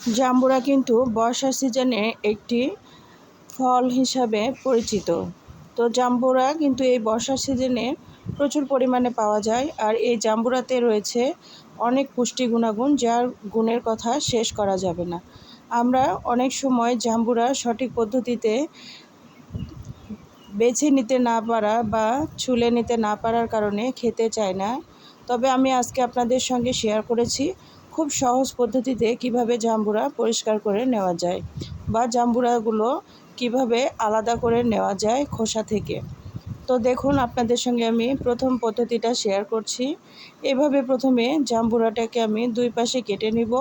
জাম্বুরা কিন্তু বর্ষার সিজনে একটি ফল হিসাবে পরিচিত। তো জাম্বুরা কিন্তু এই বর্ষার সিজনে প্রচুর পরিমাণে পাওয়া যায় আর এই জাম্বুরাতে রয়েছে অনেক পুষ্টি গুণাগুণ যার গুণের কথা শেষ করা যাবে না। আমরা অনেক সময় জাম্বুরা সঠিক পদ্ধতিতে বেছে নিতে না পারা বা ছুলে নিতে না পারার কারণে খেতে চায় না। তবে আমি আজকে আপনাদের সঙ্গে শেয়ার করেছি খুব সহজ পদ্ধতিতে কীভাবে জাম্বুরা পরিষ্কার করে নেওয়া যায় বা জাম্বুরাগুলো কীভাবে আলাদা করে নেওয়া যায় খোসা থেকে। তো দেখুন, আপনাদের সঙ্গে আমি প্রথম পদ্ধতিটা শেয়ার করছি। এভাবে প্রথমে জাম্বুরাটাকে আমি দুই পাশে কেটে নিব।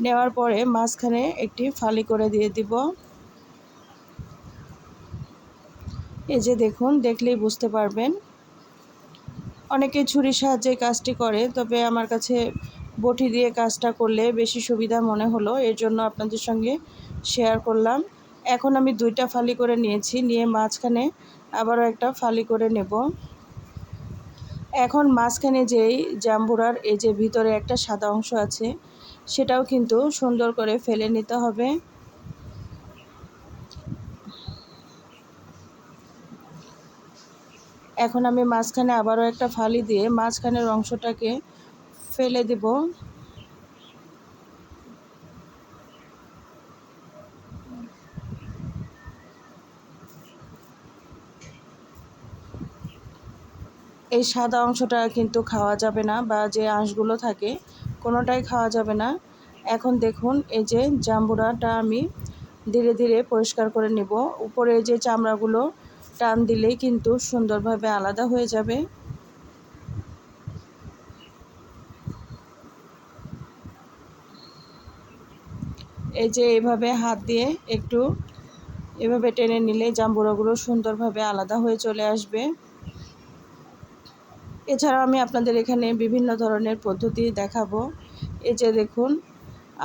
নেওয়ার পরে মাঝখানে একটি ফালি করে দিয়ে দিব। এই যে দেখুন, দেখলেই বুঝতে পারবেন। অনেকে ছুরির সাহায্যে কাজটি করে, তবে আমার কাছে বটি দিয়ে কাজটা করলে বেশি সুবিধা মনে হলো, এর জন্য আপনাদের সঙ্গে শেয়ার করলাম। এখন আমি দুইটা ফালি করে নিয়েছি, নিয়ে মাঝখানে আবারও একটা ফালি করে নেব। এখন মাঝখানে যেই জাম্বুরার এই যে ভিতরে একটা সাদা অংশ আছে, সেটাও কিন্তু সুন্দর করে ফেলে নিতে হবে। এখন আমি মাঝখানে আবারও একটা ফালি দিয়ে মাঝখানের অংশটাকে ফেলে দেব। এই সাদা অংশটা কিন্তু খাওয়া যাবে না বা যে আঁশগুলো থাকে, কোনোটাই খাওয়া যাবে না। এখন দেখুন, এই যে জাম্বুরাটা আমি ধীরে ধীরে পরিষ্কার করে নেব। উপরে যে চামড়াগুলো টান দিলেই কিন্তু সুন্দরভাবে আলাদা হয়ে যাবে। এই যে এভাবে হাত দিয়ে একটু এভাবে টেনে নিলে জাম্বুরাগুলো সুন্দরভাবে আলাদা হয়ে চলে আসবে। এছাড়াও আমি আপনাদের এখানে বিভিন্ন ধরনের পদ্ধতি দেখাবো। এই যে দেখুন,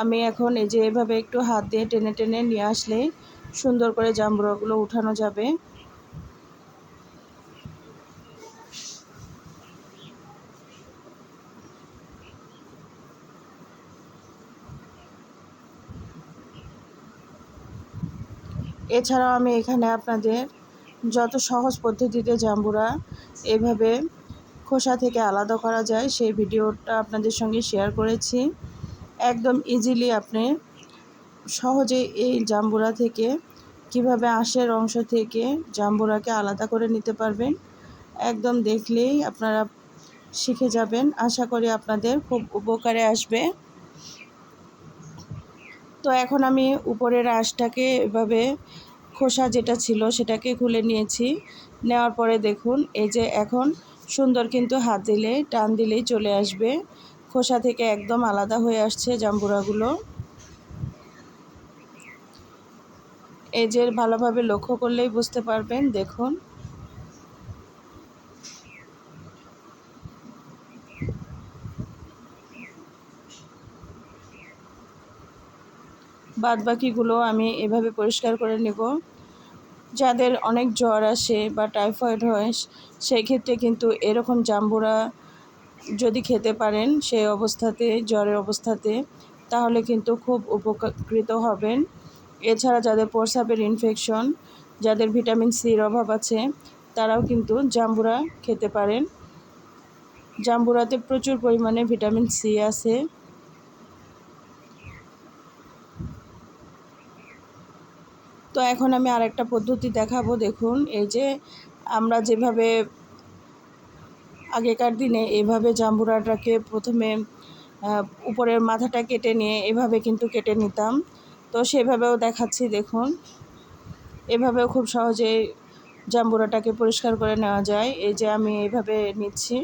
আমি এখন এই যে এভাবে একটু হাত দিয়ে টেনে টেনে নিয়ে আসলে সুন্দর করে জাম্বুরাগুলো উঠানো যাবে। এছাড়াও আমি এখানে আপনাদের যত সহজ পদ্ধতিতে জাম্বুরা এভাবে খোসা থেকে আলাদা করা যায়, সেই ভিডিওটা আপনাদের সঙ্গে শেয়ার করেছি। একদম ইজিলি আপনি সহজে এই জাম্বুরা থেকে কীভাবে আঁশের অংশ থেকে জাম্বুরাকে আলাদা করে নিতে পারবেন, একদম দেখলেই আপনারা শিখে যাবেন। আশা করি আপনাদের খুব উপকারে আসবে। তো এখন আমি উপরের আঁশটাকে এভাবে খোসা যেটা ছিল সেটাকে খুলে নিয়েছি। নেওয়ার পরে দেখুন, এই যে এখন সুন্দর কিন্তু হাত দিলে, টান দিলেই চলে আসবে। খোসা থেকে একদম আলাদা হয়ে আসছে জাম্বুরাগুলো। এই যে ভালোভাবে লক্ষ্য করলেই বুঝতে পারবেন, দেখুন। বাদ বাকিগুলো আমি এভাবে পরিষ্কার করে নেব। যাদের অনেক জ্বর আসে বা টাইফয়েড হয় সেই ক্ষেত্রে কিন্তু এরকম জাম্বুরা যদি খেতে পারেন সেই অবস্থাতে, জ্বরের অবস্থাতে, তাহলে কিন্তু খুব উপকৃত হবেন। এছাড়া যাদের প্রস্রাবের ইনফেকশন যাদের ভিটামিন সির অভাব আছে, তারাও কিন্তু জাম্বুরা খেতে পারেন। জাম্বুরাতে প্রচুর পরিমাণে ভিটামিন সি আছে। তো এখন আমি আরেকটা পদ্ধতি দেখাবো, দেখুন। এই যে আমরা যেভাবে আগেকার দিনে এভাবে জাম্বুরাটাকে প্রথমে উপরের মাথাটা কেটে নিয়ে এভাবে কিন্তু কেটে নিতাম। তো সেভাবেও দেখাচ্ছি, দেখুন। এভাবেও খুব সহজে জাম্বুরাটাকে পরিষ্কার করে নেওয়া যায়। এই যে আমি এভাবে নিচ্ছি।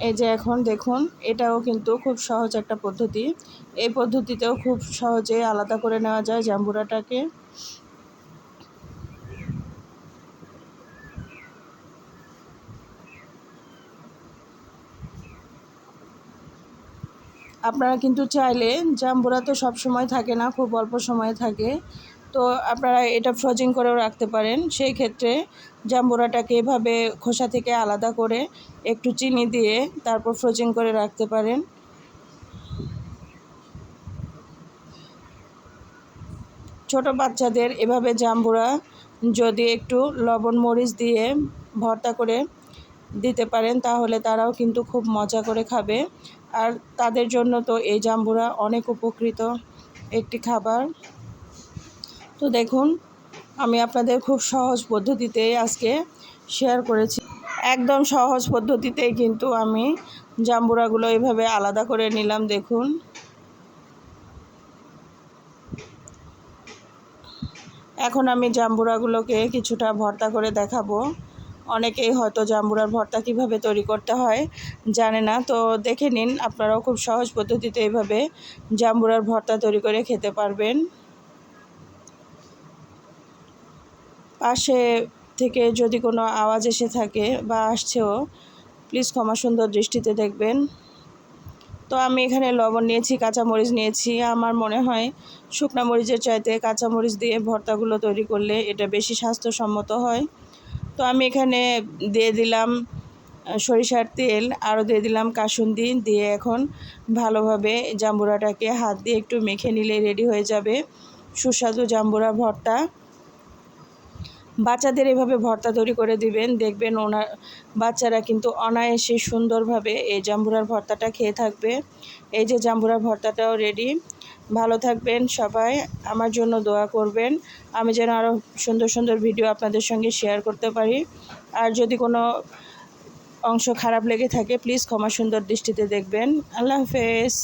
এই যে এখন দেখুন, এটাও কিন্তু খুব সহজ একটা পদ্ধতি। এই পদ্ধতিতেও খুব সহজে আলাদা করে নেওয়া যায় জাম্বুরাটাকে। আপনারা কিন্তু চাইলে জাম্বুরা তো সব সময় থাকে না, খুব অল্প সময় থাকে। তো আপনারা এটা ফ্রোজিং করেও রাখতে পারেন। সেই ক্ষেত্রে জাম্বুরাটাকে এভাবে খোসা থেকে আলাদা করে একটু চিনি দিয়ে তারপর ফ্রোজিং করে রাখতে পারেন। ছোট বাচ্চাদের এভাবে জাম্বুরা যদি একটু লবণ, মরিচ দিয়ে ভর্তা করে দিতে পারেন, তাহলে তারাও কিন্তু খুব মজা করে খাবে। আর তাদের জন্য তো এই জাম্বুরা অনেক উপকৃত একটি খাবার। তো দেখুন, আমি আপনাদের খুব সহজ পদ্ধতিতে আজকে শেয়ার করেছি। একদম সহজ পদ্ধতিতেই কিন্তু আমি জাম্বুরাগুলো এভাবে আলাদা করে নিলাম, দেখুন। এখন আমি জাম্বুরাগুলোকে কিছুটা ভর্তা করে দেখাবো। অনেকেই হয়তো জাম্বুরার ভর্তা কীভাবে তৈরি করতে হয় জানে না, তো দেখে নিন, আপনারাও খুব সহজ পদ্ধতিতে এইভাবে জাম্বুরার ভর্তা তৈরি করে খেতে পারবেন। পাশে থেকে যদি কোনো আওয়াজ এসে থাকে বা আসছেও প্লিজ ক্ষমা সুন্দর দৃষ্টিতে দেখবেন। তো আমি এখানে লবণ নিয়েছি, কাঁচামরিচ নিয়েছি। আমার মনে হয় শুকনা মরিচের চাইতে কাঁচামরিচ দিয়ে ভর্তাগুলো তৈরি করলে এটা বেশি স্বাস্থ্যসম্মত হয়। তো আমি এখানে দিয়ে দিলাম সরিষার তেল, আরও দিয়ে দিলাম কাসুন্দি দিয়ে এখন ভালোভাবে জাম্বুরাটাকে হাত দিয়ে একটু মেখে নিলে রেডি হয়ে যাবে। সুস্বাদু জাম্বুরা ভর্তা। বাচ্চাদের এভাবে ভর্তা তৈরি করে দিবেন, দেখবেন ওনার বাচ্চারা কিন্তু অনায়াসে সুন্দরভাবে এই জাম্বুরার ভর্তাটা খেয়ে থাকবে। এই যে জাম্বুরার ভর্তাটাও রেডি ভালো থাকবেন সবাই, আমার জন্য দোয়া করবেন। আমি যেন আরও সুন্দর সুন্দর ভিডিও আপনাদের সঙ্গে শেয়ার করতে পারি। আর যদি কোনো অংশ খারাপ লেগে থাকে প্লিজ ক্ষমা সুন্দর দৃষ্টিতে দেখবেন। আল্লাহ হাফেজ।